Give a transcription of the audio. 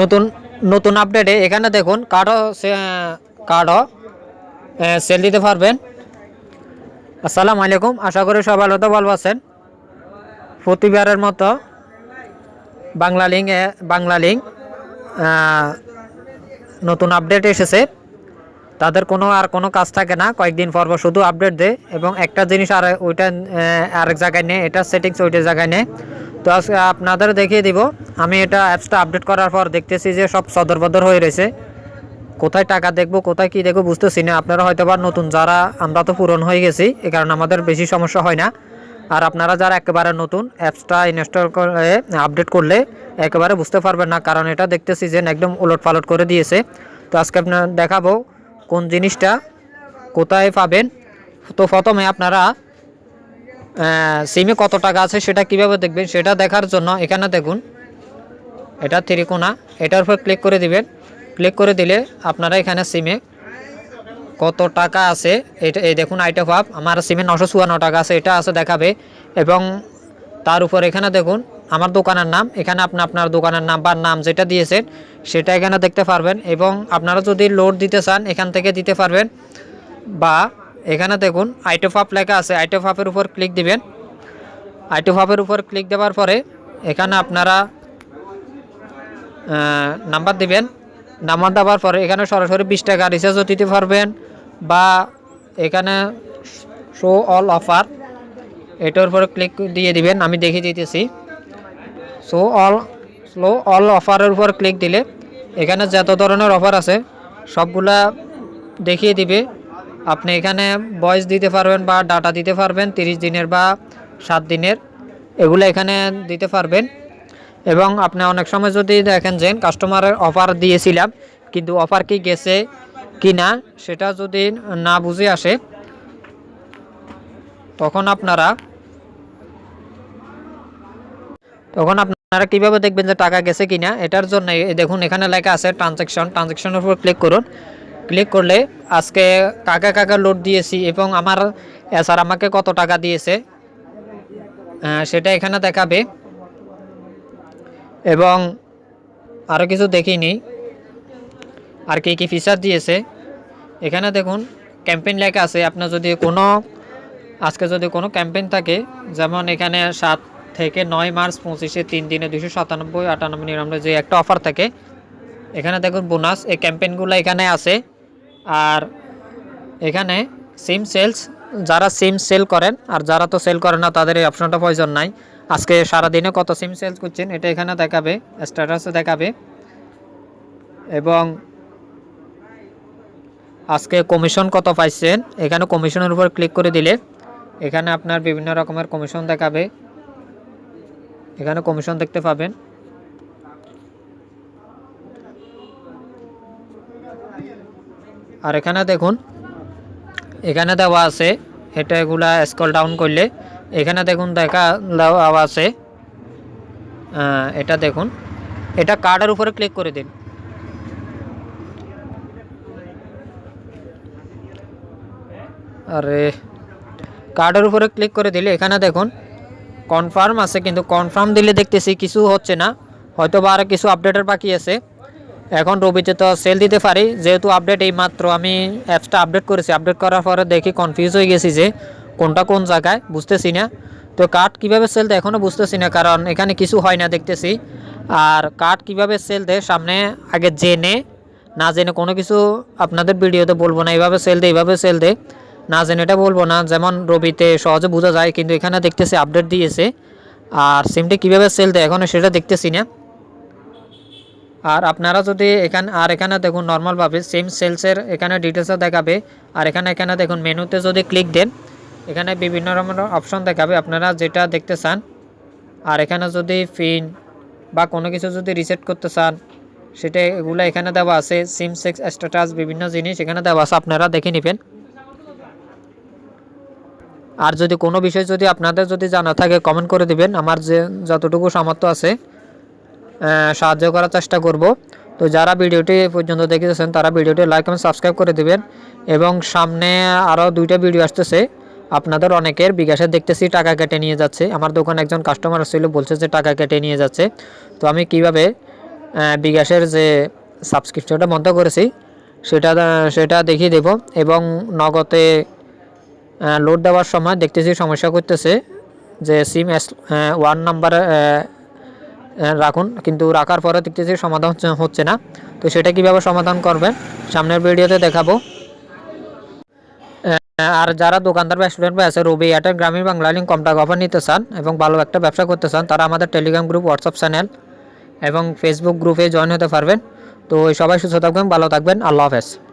নতুন নতুন আপডেটে এখানে দেখুন কার্ডও কার্ডও সেল দিতে পারবেন। আসসালামু আলাইকুম, আশা করি সবাই তো ভালো আছেন। প্রতিবারের মতো বাংলা লিঙ্ক বাংলা লিঙ্ক নতুন আপডেট এসেছে। তাদের কোনো আর কোনো কাজ থাকে না, কয়েকদিন পর শুধু আপডেট দেয় এবং একটা জিনিস আর ওইটা আরেক জায়গায় নেই এটা সেটিংস ওইটা জায়গায় নেই তো আজকে আপনাদের দেখিয়ে দিব। আমি এটা অ্যাপসটা আপডেট করার পর দেখতেছি যে সব সদরবদর হয়ে রয়েছে। কোথায় টাকা দেখব, কোথায় কি দেখব বুঝতেছি না। আপনারা হয়তো বা নতুন যারা, আমরা তো পূরণ হয়ে গেছি, এ কারণে আমাদের বেশি সমস্যা হয় না। আর আপনারা যারা একেবারে নতুন অ্যাপসটা ইনস্টল করে আপডেট করলে একেবারে বুঝতে পারবেন না, কারণ এটা দেখতেছি যে একদম উলট পালট করে দিয়েছে। তো আজকে আপনার দেখাবো কোন জিনিসটা কোথায় পাবেন। তো প্রথমে আপনারা সিমে কত টাকা আছে সেটা কীভাবে দেখবেন? সেটা দেখার জন্য এখানে দেখুন, এটা ত্রিকোণা, এটার উপর ক্লিক করে দিবেন। ক্লিক করে দিলে আপনারা এখানে সিমে কত টাকা আছে, এটা এই দেখুন আইটা পাপ আমার সিমে নশো চুয়ান্ন টাকা আছে, এটা আছে দেখাবে। এবং তার উপর এখানে দেখুন, আমার দোকানের নাম, এখানে আপনি আপনার দোকানের নাম বা নাম যেটা দিয়েছেন, সেটা এখানে দেখতে পারবেন। এবং আপনারা যদি লোড দিতে চান, এখান থেকে দিতে পারবেন। বা এখানে দেখুন আইটো ফাপ লেখা আছে। আইটো ফাপের উপর ক্লিক দিবেন। আইটো ফাপের উপর ক্লিক দেওয়ার পরে এখানে আপনারা নাম্বার দিবেন। নাম্বার দেওয়ার পরে এখানে সরাসরি বিশ টাকা রিচার্জও দিতে পারবেন বা এখানে শো অল অফার এটার উপরে ক্লিক দিয়ে দিবেন। আমি দেখিয়ে দিতেছি। শো অল স্লো অল অফারের উপর ক্লিক দিলে এখানে যত ধরনের অফার আছে, সবগুলা দেখিয়ে দিবে। আপনি এখানে ভয়েস দিতে পারবেন বা ডাটা দিতে পারবেন, তিরিশ দিনের বা সাত দিনের, এগুলো এখানে দিতে পারবেন। এবং আপনি অনেক সময় যদি দেখেন যে কাস্টমারের অফার দিয়েছিলাম, কিন্তু অফার কি গেছে কি না, সেটা যদি না বুঝে আসে, তখন আপনারা তখন আপনারা কীভাবে দেখবেন যে টাকা গেছে কিনা এটার জন্য দেখুন, এখানে লেখা আছে ট্রানজ্যাকশন ট্রানজ্যাকশনের উপর ক্লিক করুন। ক্লিক করলে আজকে কাকা কাকা লোড দিয়েছি এবং আমার স্যার আমাকে কত টাকা দিয়েছে? সেটা এখানে দেখাবে। এবং আরও কিছু দেখিনি। আর কি কি ফিচার দিয়েছে? এখানে দেখুন ক্যাম্পেইন লেখা আছে। আপনার যদি কোনো, আজকে যদি কোনো ক্যাম্পেইন থাকে, যেমন এখানে সাত থেকে নয় মার্চ, পঁচিশে তিন দিনে দুশো সাতানব্বই, আটানব্বই নিরানব্বই, যে একটা অফার থাকে, এখানে দেখুন বোনাস এই ক্যাম্পেইনগুলো এখানে আছে। আর এখানে সিম সেলস যারা সিম সেল করেন, আর যারা তো সেল করেন না, তাদের এই অপশনটা প্রয়োজন নাই। আজকে সারাদিনে কত সিম সেলস করছেন এটা এখানে দেখাবে স্ট্যাটাসে দেখাবে। এবং আজকে কমিশন কত পাইছেন, এখানে কমিশনের উপর ক্লিক করে দিলে, এখানে আপনার বিভিন্ন রকমের কমিশন দেখাবে। এখানে কমিশন দেখতে পাবেন। আর এখানে দেখুন, এখানে দেওয়া আছে, এটা এগুলা স্কল ডাউন করলে, এখানে দেখুন দেখা, দেওয়া আছে এটা দেখুন, এটা কার্ডের উপরে ক্লিক করে দিন। আরে কার্ডের উপরে ক্লিক করে দিলে এখানে দেখুন কনফার্ম আছে, কিন্তু কনফার্ম দিলে দেখতেছি কিছু হচ্ছে না হয়তো বা আরও কিছু আপডেটের বাকি আছে। এখন রবিতে তো সেল দিতে পারি। যেহেতু আপডেট এই মাত্র আমি অ্যাপসটা আপডেট করেছি। আপডেট করার পরে দেখি কনফিউজ হয়ে গেছি যে কোনটা কোন জায়গায়, বুঝতেছি না। তো কার্ড কীভাবে সেল দেয় এখনও বুঝতেছি না, কারণ এখানে কিছু হয় না দেখতেছি। আর কার্ড কীভাবে সেল দেয় সামনে আগে জেনে, না জেনে কোনো কিছু আপনাদের ভিডিওতে বলব না। এইভাবে সেল দেয়, এইভাবে সেল দেয়। না জেনে এটা বলব না। যেমন রবিতে সহজে বোঝা যায়, কিন্তু এখানে দেখতেছি আপডেট দিয়েছে। আর সিমটি কীভাবে সেল দেয় এখনও সেটা দেখতেছি না। আর আপনারা যদি এখানে, আর এখানে দেখুন নর্মালভাবে সেম সেলসের এখানে ডিটেলসও দেখাবে। আর এখানে এখানে দেখুন মেনুতে যদি ক্লিক দেন, এখানে বিভিন্ন রকমের অপশন দেখাবে। আপনারা যেটা দেখতে চান, আর এখানে যদি পিন বা কোনো কিছু যদি রিসেট করতে চান, সেটা এগুলো এখানে দেওয়া আছে। সিম সেক্স স্ট্যাটাস বিভিন্ন জিনিস এখানে দেওয়া আছে। আপনারা দেখে নেবেন। আর যদি কোনো বিষয় যদি আপনাদের যদি জানা থাকে কমেন্ট করে দিবেন। আমার যে যতটুকু সামর্থ্য আছে সাহায্য করার চেষ্টা করব। তো যারা ভিডিওটি পর্যন্ত দেখেছেন, তারা ভিডিওটি লাইক এবং সাবস্ক্রাইব করে দেবেন। এবং সামনে আরও দুইটা ভিডিও আসতেছে। আপনাদের অনেকের বিকাশে দেখতেছি টাকা কেটে নিয়ে যাচ্ছে। আমার দোকানে একজন কাস্টমার ছিল বলছে যে টাকা কেটে নিয়ে যাচ্ছে। তো আমি কীভাবে বিকাশের যে সাবস্ক্রিপশনটা বন্ধ করেছি, সেটা সেটা দেখিয়ে দেব। এবং নগদে লোড দেওয়ার সময় দেখতেছি সমস্যা করতেছে যে সিম ওয়ান নাম্বার রাখুন। কিন্তু রাখার পরে দেখতেছি সমাধান হচ্ছে- না। তো সেটা কীভাবে সমাধান করবেন, সামনের ভিডিওতে দেখাবো। আর যারা দোকানদার বা স্টুডেন্ট বা আছে, রবি এয়ারটেল, গ্রামীণ বাংলা, লিঙ্ক, কম টাকা অফার নিতে চান এবং ভালো একটা ব্যবসা করতে চান, তারা আমাদের টেলিগ্রাম গ্রুপ হোয়াটসঅ্যাপ চ্যানেল এবং ফেসবুক গ্রুপে জয়েন হতে পারবেন। তো সবাই সুস্থ থাকবেন, ভালো থাকবেন। আল্লাহ হাফেজ।